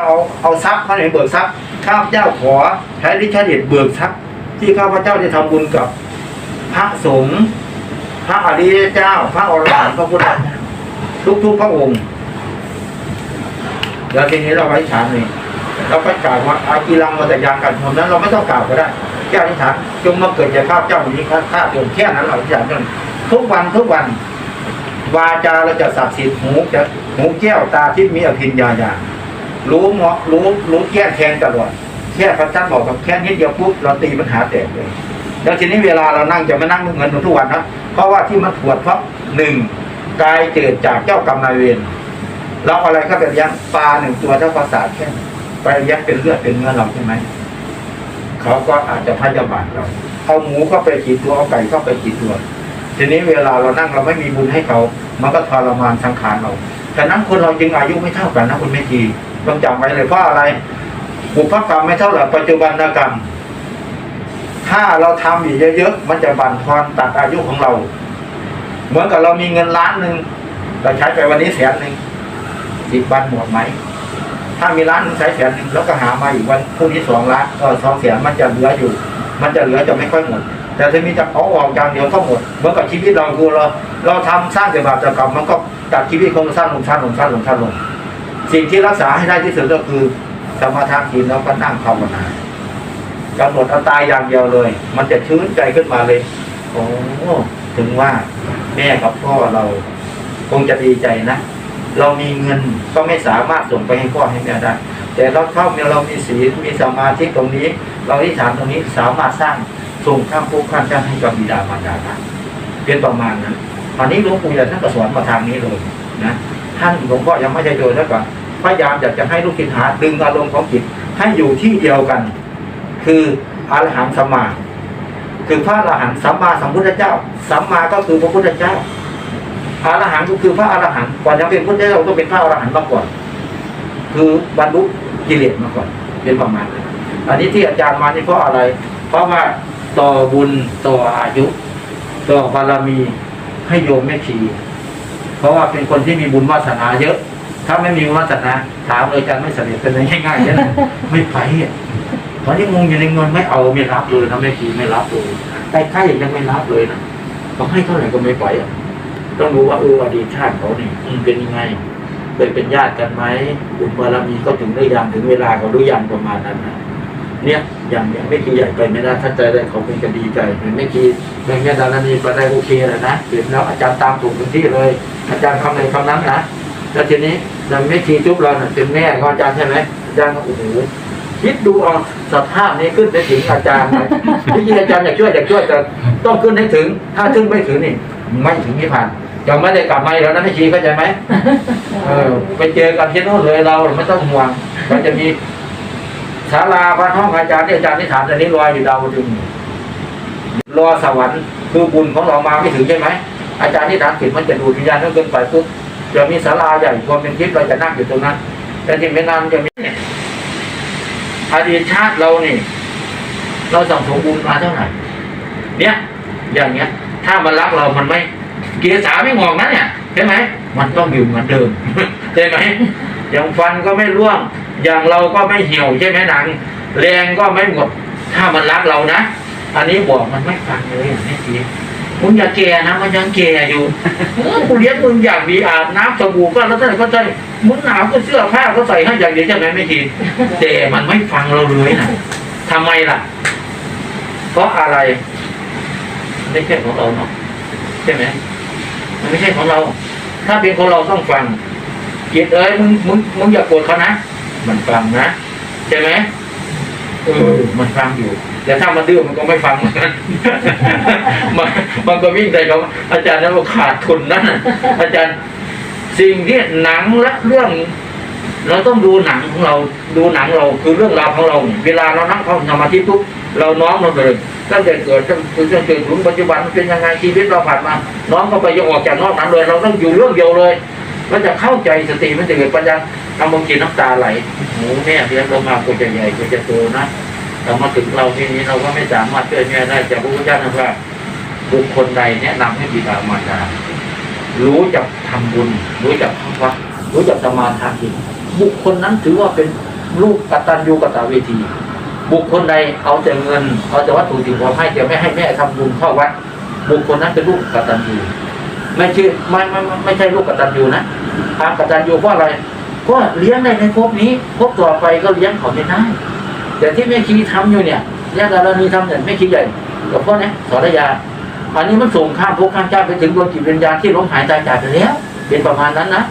เอาเอาทรัพย์เขาไหนเบิกทรัพย์ข้าพเจ้าขอใช้ฤทธิ์เดชเบิกทรัพย์ที่ข้าพเจ้าจะทำบุญกับ พระสงฆ์พระอริยเจ้า พระอรหันต์พระพุทธเจ้าทุกพระองค์แล้วทีนี้เราไว้ฉานนี่เราก็กล่าวว่าอากีรังมาแต่ยางกันทำนั้น เราไม่ต้องกล่าวก็ได้แค่อธิษฐานจงมาเกิดจากข้าพเจ้านี้ข้าข้าเพียงแค่นั้นเราอธิษฐานจนทุกวันทุกวัน วาจาเราจะศักดิ์สิทธิ์หูจะหูแก้วตาทิพย์มีอภิญญาญาณ รู้เหมาะรู้รู้แก้แทงตลอดแค่พระท่านบอกกับแค่นิดเดียวปุ๊บเราตีปัญหาแตกเลยแล้วทีนี้เวลาเรานั่งจะไม่นั่งเหมือนทุกวันนะเพราะว่าที่มันปวดเพราะหนึ่งกายเกิดจากเจ้ากรรมนายเวรเราอะไรเข้าไปเลี้ยงปลาหนึ่งตัวเท่าประสาทแค่ไปเลี้ยงเป็นเลือดเป็นเนื้อเราใช่ไหมเขาก็อาจจะพยาบาทเราเอาหมูเข้าไปกี่ตัวเอาไก่เข้าไปกี่ตัว ทีนี้เวลาเรานั่งเราไม่มีบุญให้เขา มันก็ทรมานสังขารเราฉะนั้นคนเราจึงอายุไม่เท่ากันนะคุณแม่ที ต้องจำไว้เลยเพราะอะไรบุพกรรมไม่เท่าไหร่ปัจจุบันกรรม ถ้าเราทำอยู่เยอะๆมันจะบั่นทอนตัดอายุของเรา เหมือนกับเรามีเงินล้านหนึ่งเราใช้ไปวันนี้แสนหนึ่งสิบวันหมดไหมถ้ามีล้านหนึ่งใช้แสนหนึ่งแล้วก็หามาอีกวันพรุ่งนี้สองล้านเออสองแสนมันจะเหลืออยู่ มันจะเหลือจะไม่ค่อยหมดแต่ถ้ามีจะเอาออกอย่างเดียวก็หมดเหมือนกับชีวิตเราคือเราเราทำสร้างแต่บาปแต่กรรมมันก็ตัดชีวิตของเราสั้นลงสั้นลงสั้นลงสั้นลง สิ่งที่รักษาให้ได้ที่สุดก็คือสมาทานศีลแล้วก็นั่งภาวนากำหนดเอาตายอย่างเดียวเลย มันจะชื้นใจขึ้นมาเลยโอ้ถึงว่าแม่กับพ่อเราคงจะดีใจนะ เรามีเงินก็ไม่สามารถส่งไปให้พ่อให้แม่ได้ แต่เราเข้าเนี่ยเรามีศีลมีสมาธิตรงนี้ เราที่ฐานตรงนี้สามารถสร้างส่งข้ามภพข้ามชาติให้กับบิดามารดาได้เป็นประมาณนั้นตอนนี้หลวงปู่ใหญ่ท่านก็สอนมาทางนี้เลยนะท่านหลวงพ่อยังไม่ใช่โดยแล้วก็ พยายามอยากจะให้ลูกศิษย์หาดึงอารมณ์ของจิตให้อยู่ที่เดียวกัน คืออรหันต์สัมมาคือพระอรหันต์สัมมาสัมพุทธเจ้า สัมมาก็คือพระพุทธเจ้าอรหันต์ก็คือพระอรหันต์ก่อนจะเป็นพุทธเจ้าต้องเป็นพระอรหันต์มาก่อน คือบรรลุกิเลสมาก่อนเป็นประมาณอันนี้ที่อาจารย์มานี่เพราะอะไร เพราะว่าต่อบุญต่ออายุ ต่อบารมีให้โยมแม่ชีเพราะว่าเป็นคนที่มีบุญวาสนาเยอะ ถ้าไม่มีวาสนาถามเลยอาจารไม่เสด็จเป็นง่ายๆนะไม่ไปอะตอนนี้งงอยู่ในเงินไม่เอาไม่รับเลยนะแม่ชีไม่รับเลยใกล้ๆยังไม่รับเลยนะต้องให้เท่าไหร่ก็ไม่ไปอะต้องรู้ว่าเอออดีตชาติเขาเนี่ยเป็นยังไงเคยเป็นญาติกันไหมบุญบารมีเขาถึงได้ยังถึงเวลาเขารือยังประมาณนั้นนะเนี่ยอย่างอย่างไม่กี่ใหญ่ไปไม่ได้ถ้าใจได้เขาเป็นจะดีใจเห็นไม่กี่เรื่องแม่ดารานีไปได้โอเคเลยนะเห็นแล้วอาจารย์ตามถูกพื้นที่เลย อาจารย์คำไหนคำนั้นนะ แล้วทีนี้เราไม่ชีจุ๊บเราเนี่ยเป็นแม่ของอาจารย์ใช่ไหมอาจารย์ก็โอ้โหคิดดูเอาสภาพนี้ขึ้นไปถึงอาจารย์ไหมที่จริงอาจารย์อยากช่วยอยากช่วยแต่ต้องขึ้นให้ถึง ถ้าถึงไม่ถึงนี่ ไม่ถึงนิพพานจะไม่ได้กลับมาแล้วนะไม่ชีเข้าใจไหมเออ ไปเจอกันที่โน่นเลยเราไม่ต้องห่วงมันจะมีศาลาพระห้องอาจารย์ที่อาจารย์ที่ถามตอนนี้ลอยอยู่ดาวดึงรอสวรรค์คือบุญของเรามาไม่ถึงใช่ไหมอาจารย์ที่ถามผิดมันจะดูดวิญญาณต้องเกินไปปุ๊บ จะมีศาลาใหญ่ความเป็นทิพย์เราจะนั่งอยู่ตรงนั้น แต่ที่ไม่นานจะมีเนี่ยอดีตชาติเรานี่ เราสั่งสมบุญมาเท่าไหร่เนี่ย อย่างเงี้ย ถ้ามันรักเรามันไม่ เกียร์สาไม่งอกนะเนี่ยใช่ไหมมันต้องอยู่เหมือนเดิมใช่ไหมอย่างฟันก็ไม่ร่วง อย่างเราก็ไม่เหี่ยวใช่ไหมหนัง แรงก็ไม่หมด ถ้ามันรักเรานะ อันนี้บอกมันไม่ฟังเลยอย่างนี้ที มึงอย่าแก่นะมันยังแก่อยู่เออกูเลี้ยงมึงอยากมีอาบน้ำสบู่ก็แล้วแต่ก็ใจมึงหนาวก็เสื้อผ้าก็ใส่ให้อย่างเดียวใช่ไหมไม่ทีแต่มันไม่ฟังเราเลยนะทำไมล่ะ เพราะอะไร ไม่ใช่ของเราเนาะใช่ไหมมันไม่ใช่ของเรา ถ้าเป็นของเราต้องฟังจิตเอ้ยมึงมึงมึงอย่าโกรธเขานะมันฟังนะใช่ไหมเออมันฟังอยู่ แต่ถ้ามันดื้อมันก็ไม่ฟังเหมือนกันมันมันก็วิ่งใส่เขาอาจารย์นั้นบอกขาดทุนนั่นน่ะอาจารย์สิ่งที่หนังและเรื่อง เราต้องดูหนังของเราดูหนังเราคือเรื่องราวของเรา เวลาเรานั่งเข้าสมาธิปุ๊บเราน้อมลงเลยตั้งแต่เกิดจนถึงจนถึงถึงปัจจุบันมันเป็นยังไงชีวิตเราผ่านมาน้อมเข้าไปยังออกจากนอกนั้นเลยเราต้องอยู่เรื่องเดียวเลยมันจะเข้าใจสติมันจะเกิดปัญญาทำบางทีน้ำตาไหลโอ้แม่เลี้ยงเรามากูจะใหญ่กูจะโตนะ แต่มาถึงเราทีนี้เราก็ไม่สามารถช่วยแม่ได้จากพระพุทธเจ้านะว่าบุคคลใดแนะนำให้บิดามารดารู้จักทำบุญ รู้จักเข้าวัดรู้จักสมาทานจริงบุคคลนั้นถือว่าเป็นลูกกตัญญูกตเวที บุคคลใดเอาแต่เงิน เอาแต่วัตถุสิ่งของให้แต่ไม่ให้แม่ทำบุญเข้าวัด บุคคลนั้นเป็นลูกกตัญญูไม่ใช่ไม่ไม่ไม่ใช่ลูกกตัญญูนะความกตัญญูเพราะอะไรก็เลี้ยงได้ในภพนี้ภพต่อไปก็เลี้ยงเขาไม่ได้ แต่ที่แม่ชีทำอยู่เนี่ยญาติดารานีทำเนี่ยแม่ชีใหญ่กับพ่อเนี่ยสอนยาอันนี้มันส่งข้ามภพข้ามชาติไปถึงดวงจิตวิญญาณที่ล้มหายตายจากไปแล้วเป็นประมาณนั้นนะ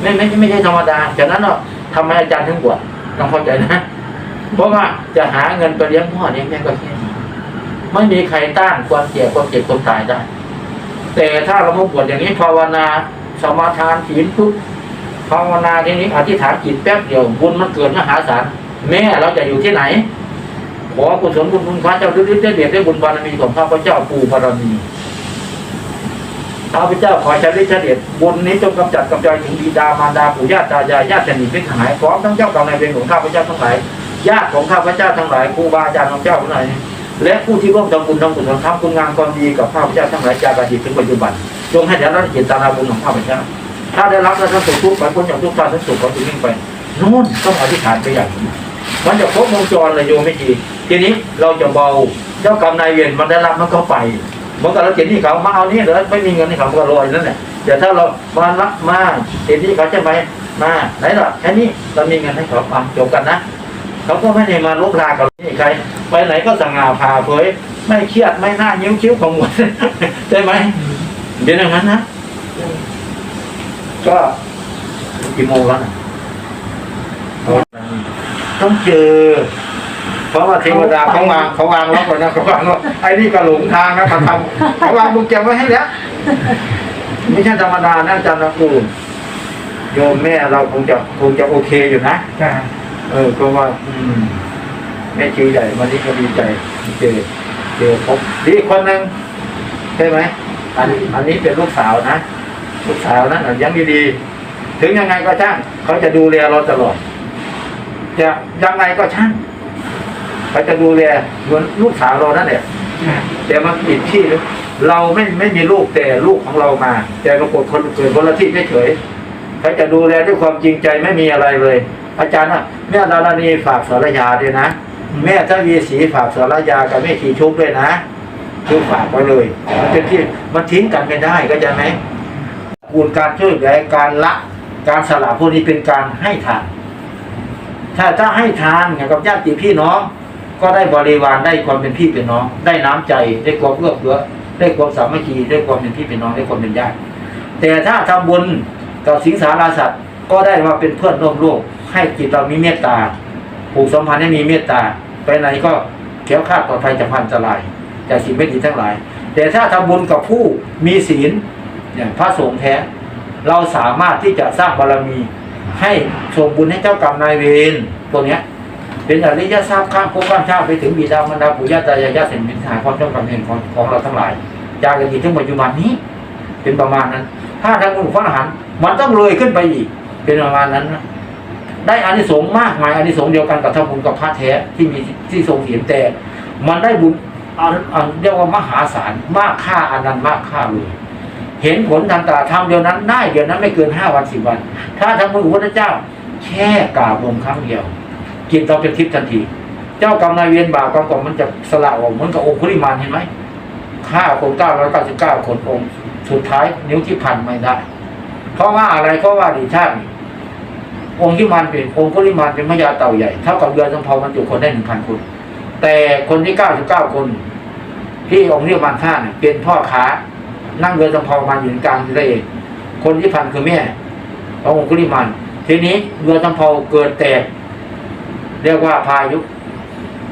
ไม่ไม่ไม่ใช่ธรรมดาจากนั้นเนาะทำไมอาจารย์ถึงบวชต้องเข้าใจนะ เพราะว่าจะหาเงินไปเลี้ยงพ่อเลี้ยงแม่ก็แค่ไม่มีใครต้านความเจ็บความเจ็บความตายได้ แต่ถ้าเรามาบวชอย่างนี้ภาวนาสมาทานศีลปุ๊บภาวนาทีนี้อธิษฐานจิตแป๊บเดียวบุญมันเกิดมหาศาล แม่เราจะอยู่ที่ไหน ขอกุศลบุญคุณพระเจ้าฤทธิ์ได้เดชได้บุญบารมีของข้าพเจ้าปู่บารมีข้าพเจ้าขอใช้ฤทธิ์เดชบุญนี้จงกำจัดกำจัดถึงบิดามารดาปู่ย่าตายายญาติสนิทมิตรหายพร้อมทั้งเจ้ากรรมนายเวรของข้าพเจ้าทั้งหลายญาติของข้าพเจ้าทั้งหลายครูบาอาจารย์ของเจ้าทั้งหลายและผู้ที่ร่วมทำบุญทำกุศลทำคุณงามความดีกับข้าพเจ้าทั้งหลายจากอดีตถึงปัจจุบันจงให้ได้รับเจตนาบุญของข้าพเจ้าถ้าได้รับแล้วท่านสุขทุกข์ไปพ้นจากทุกข์ท่านสุขขาจะวิ่งไปนู่นต้องอธิษฐานไปอย่างนี้ มันจะครบวงจรเลยโยมไม่ดีทีนี้เราจะเบาเจ้ากรรมนายเวรมันได้รับมันก็ไปเมื่อกเราเห็นที่เขามาเอานี่เหรอไม่มีเงินให้เขาก็ลอยนั่นแหละแต่ถ้าเรามารับมาเห็นที่เขาจะไปมาไหนล่ะแค่นี้เรามีเงินให้เขาเอาจบกันนะเขาก็ไม่ได้มาลบลากับนี่ใคร ไปไหนก็สง่าผ่าเผย ไม่เครียดไม่หน้ายิ้มคิ้วขมวดใช่ไหมเดี๋ยวอย่างนั้นนะก็กี่โมงแล้วนะ ต้องเจอ เพราะว่าเทวดาเขาวางเขาวางล็อกไว้นะเขาวางว่าไอ้นี่ก็หลงทางนะมาทำเขาวางบุญแจไว้ให้แล้วไม่ใช่ธรรมดานะอาจารย์นะครูโยมแม่เราคงจะคงจะโอเคอยู่นะเออก็ว่า อืมแม่ชีใหญ่วันนี้ก็ดีใจเจอเจอพบดีอีกคนหนึ่งใช่ไหมอันอันนี้เป็นลูกสาวนะลูกสาวนะยังดีๆถึงยังไงก็ช่างเขาจะดูแลเราตลอด จะยังไงก็ช่างเขาจะดูแลเหมือนลูกสาวเรานั่นแหละแต่มันผิดที่เราไม่ไม่มีลูกแต่ลูกของเรามา แต่ปรากฏคนเกิดคนละที่เฉยๆเขาจะดูแลด้วยความจริงใจไม่มีอะไรเลย อาจารย์อะแม่ดารานีฝากสารยาด้วยนะแม่ทวีศรีฝากสารยากับแม่ชีชุบด้วยนะคือฝากไว้เลยมันเป็นที่มันทิ้งกันไม่ได้ก็จะไหมกูลการช่วยเหลือการละการสละพวกนี้เป็นการให้ทาน ถ้าถ้าให้ทานอย่างกับญาติพี่น้อง ก็ได้บริวารได้ความเป็นพี่เป็นน้อง ได้น้ำใจได้ความเอื้อเฟื้อได้ความสามัคคีได้ความเป็นพี่เป็นน้องได้ความเป็นญาติแต่ถ้าทำบุญกับสิงสาราสัตว์ก็ได้มาเป็นเพื่อนร่วมโลกให้จิตเรามีเมตตาผูกสัมพันธ์ให้มีเมตตาไปไหนก็แคล้วคลาดปลอดภัยจากพันตรายจากสิ่งไม่ดีทั้งหลาย แต่ถ้าทำบุญกับผู้มีศีลอย่างพระสงฆ์แท้ เราสามารถที่จะสร้างบารมี ให้ส่งบุญให้เจ้ากรรมนายเวรตัวเนี้ย เป็นอริยทรัพย์ข้ามภพข้ามชาติไปถึงบิดามารดาปู่ย่าตายายญาติเสนมิตรหายความเจ้ากรรมนายเวรของของเราทั้งหลายจากอดีตถึงปัจจุบันนี้ เป็นประมาณนั้น ถ้าทางบุญพระอรหันต์มันต้องเลยขึ้นไปอีก เป็นประมาณนั้นนะได้อานิสงส์มากมายอานิสงส์เดียวกันกับทำบุญกับพระแท้ที่มีที่ทรงศีลแต่ มันได้บุญอันเรียกว่ามหาศาลมากค่าอันนั้นมากค่าเลย เห็นผลทางตาทำเดียวนั้นได้เดียวนั้นไม่เกินห้าวันสิบวัน ถ้าทำบุญพระเจ้า แค่กราบลงครั้งเดียวจิตเราเป็นทิพย์ทันที เจ้ากรรมนายเวรบาปกรรมกรมันจะสละออกเหมือนกับองค์ุริมานเห็นไหมฆ่าคนเก้าร้อยเก้าสิบเก้าคนองค์สุดท้ายนิ้วที่พันไม่ได้ เพราะว่าอะไรเพราะว่าดีชาติองค์ที่มันเป็นองค์คุริมานเป็นพญาเต่าใหญ่เท่ากับเรือสำเภามันจุคนได้หนึ่งพันคน แต่คนที่เก้าสิบเก้าคน ที่องค์ที่มันฆ่าเนี่ยเป็นพ่อค้า นั่งเรือสำเภามาอยู่กลางทะเลคนที่พันคือแม่ขององค์คุริมานทีนี้เรือสำเภาเกิดแตก เรียกว่าพายุ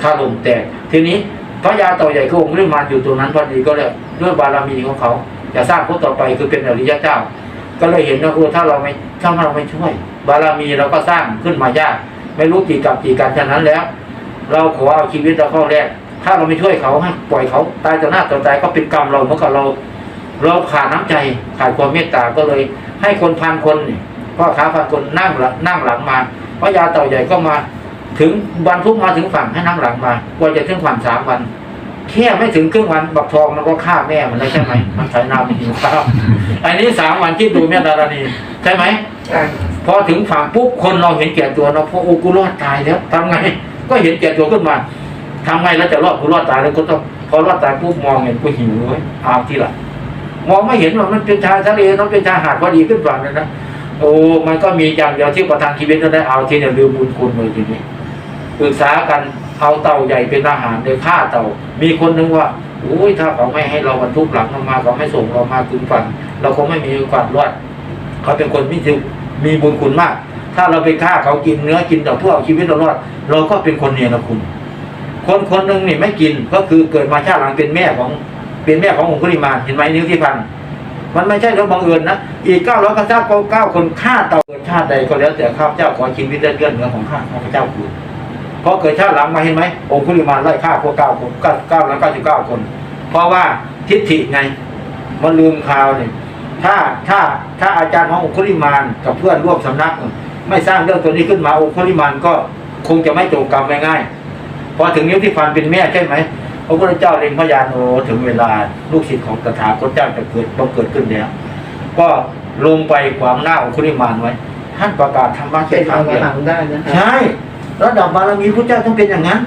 ถล่มแตก ทีนี้พระยาเต่าใหญ่คือองค์เรื่องมานอยู่ตรงนั้นพอดีก็เลยด้วยบารมีของเขาจะสร้างพวกต่อไปคือเป็นอริยเจ้า ก็เลยเห็นว่าถ้าเราไม่ถ้าเราไม่ช่วย บารมีเราก็สร้างขึ้นมายาก ไม่รู้กี่กับกี่กันฉะนั้นแล้ว เราขอเอาชีวิตเราเข้าแรกถ้าเราไม่ช่วยเขาให้ปล่อยเขาตายต่อหน้าต่อตายก็เป็นกรรมเราเมื่อกับเรา เราขาดน้ำใจขาดความเมตตาก็เลย ให้คนพันคนพ่อค้าพันคนนั่งหลังนั่งหลังมาพระยาเต่าใหญ่ก็มา ถึงวันทุกมาถึงฝั่งให้นั่งหลังมากว่าจะถึงฝั่งสามวันแค่ไม่ถึงครึ่งวันบักทองมันก็ฆ่าแม่มันแล้วใช่ไหมมันใช้น้ำมันหิวข้าวอันนี้สามวันคิดดูแม่ดารณีใช่ไหมพอถึงฝั่งปุ๊บคนเราเห็นแก่ตัวเราพอโอ้กูรอดตายแล้วทำไง ก็เห็นแก่ตัวขึ้นมาทำไงแล้วจะรอดกูรอดตายแล้วก็ต้องพอรอดตายปุ๊บมองเห็นกูหิวเลยเอาที่ละ มองไม่เห็นหรอกมันเป็นชายทะเลน้องเป็นชายหาดพอดีขึ้นฝั่งเลยนะโอ้มันก็มีอย่างเดียวที่ประทานชีวิตก็ได้เอาที่เนี่ยลืมบุญคุณเลยทีนี้ปรึกษากันเอาเต่าใหญ่เป็นอาหารเลยฆ่าเต่า มีคนนึงว่าอุ้ยถ้าเขาไม่ให้เราบรรทุกหลังเรามาเขาไม่ส่งเรามาถึงฝั่งเราคงไม่มีโอกาสรอดเขาเป็นคนมีที่มีบุญคุณมาก ถ้าเราไปฆ่าเขากินเนื้อกินแต่เพื่อเอาชีวิตเรารอด เราก็เป็นคนเนรคุณ คนคนหนึ่งนี่ไม่กินก็คือเกิดมาชาติหลังเป็นแม่ของ เป็นแม่ขององคุลิมานเห็นไหมนิ้วที่พันมันไม่ใช่เรื่องบังเอิญนะอีกเก้าร้อยเก้าเก้าเก้าคนฆ่าเต่าเกิดชาติใดก็แล้วแต่ข้าพเจ้าขอชีวิตเลื่อนเนื้อของข้าข้าพเจ้าคือพอเกิดชาติหลังมาเห็นไหมองคุลิมานไล่ฆ่าพวกเก้าคนเก้าเก้าร้อยเก้าสิบเก้าคน เพราะว่าทิฏฐิไงมันลืมข่าวเนี่ยถ้าถ้าถ้าอาจารย์ขององคุลิมานกับเพื่อนร่วมสำนัก ไม่สร้างเรื่องตัวนี้ขึ้นมาองคุลิมานก็คงจะไม่จบกรรมง่ายๆพอถึงนิ้วที่ฟันเป็นแม่ใช่ไหม พระพุทธเจ้าเล็งพยานโอถึงเวลาลูกศิษย์ของตถาคตเจ้าจะเกิดต้องเกิดขึ้นแล้วก็ลงไปขวางหน้าองคุลิมานไว้ท่านประกาศธรรมะเป็แค่นคอรั้งรเดียวหันต์ได้นะครัใช่ระดับบารมีพระเจ้าต้องเป็นอย่างนั้น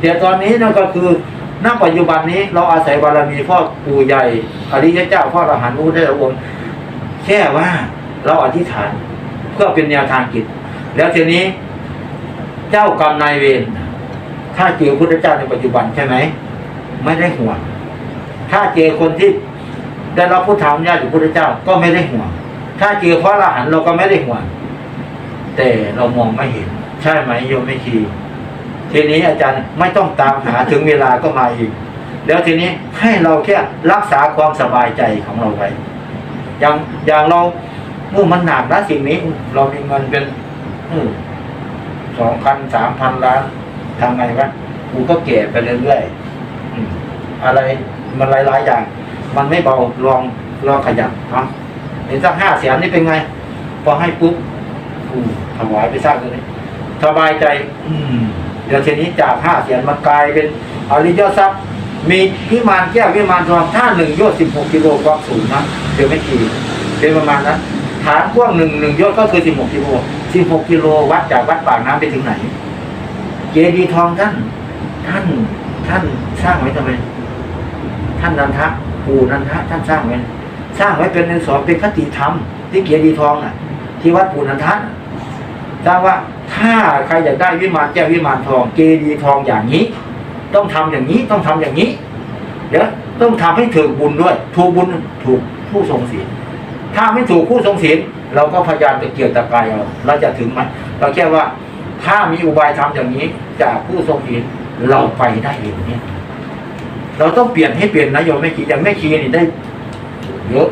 เดี๋ยวตอนนี้นั่นก็คือณปัจจุบันนี้เราอาศัยบารมีพ่อปู่ใหญ่อริยเจ้าพ่ออรหันต์พระพุทธเจ้าองค์แค่ว่าเราอธิษฐานเพื่อเป็นแนวทางกิจแล้วทีนี้ เจ้ากรรมนายเวร ถ้าเจอพุทธเจ้าในปัจจุบันใช่ไหมไม่ได้ห่วง ถ้าเจอคนที่ได้รับพุทธานุญาตจากพระพุทธเจ้าก็ไม่ได้ห่วง ถ้าเจอพระอรหันต์เราก็ไม่ได้ห่วง แต่เรามองไม่เห็น ใช่ไหมโยมไม่คีทีนี้อาจารย์ไม่ต้องตามหาถึงเวลาก็มาอีก แล้วทีนี้ให้เราแค่รักษาความสบายใจของเราไว้ อย่างอย่างเราเมื่อมันหนักนะสิ่งนี้ เรามีเงินเป็นสองพันสามพันล้าน ทำไงวะกูก็แก่ไปเรื่อยๆอะไรมันหลายๆอย่าง มันไม่เบาลองลองขยับเนาะเห็นสักห้าแสนนี่เป็นไง พอให้ปุ๊บอู้ถวายไปสร้างตรงนี้สบายใจ อืมเดี๋ยวทีนี้จากห้าแสนมันกลายเป็นอริยทรัพย์ มีพิมานแก้วพิมานทองท่าหนึ่งโยชสิบหกกิโลความสูงนะเดี๋ยวไม่กี่เป็นประมาณนั้นฐานกว้างหนึ่งหนึ่งยชน์ก็คือสิบหกกิโลสิบหกกิโลวัดจากวัดปากน้ำไปถึงไหน เจดีย์ทองท่าน ท่านท่านสร้างไว้ทำไม ท่านนันทะปู่นันทะท่านสร้างไว้สร้างไว้เป็นในสอนเป็นคติธรรม ที่เกียรติทองน่ะ ที่วัดปู่นันทะน่ะสร้างว่าถ้าใครอยากได้วิมานแก้ววิมานทอง เจดีย์ทองอย่างนี้ ต้องทำอย่างนี้ต้องทำอย่างนี้เดี๋ยวต้องทำให้ถูกบุญด้วย ถูกบุญถูกผู้ทรงศีลถ้าไม่ถูกผู้ทรงศีลเราก็พยายามจะเกี่ยวตะกายเอาเราจะถึงไหมเราแค่ว่า ถ้ามีอุบายทำอย่างนี้ จากผู้ทรงศีลเราไปได้เองเนี่ย เราต้องเปลี่ยนให้เปลี่ยนนะโยมแม่คีอย่างแม่คีนี่ได้เยอะ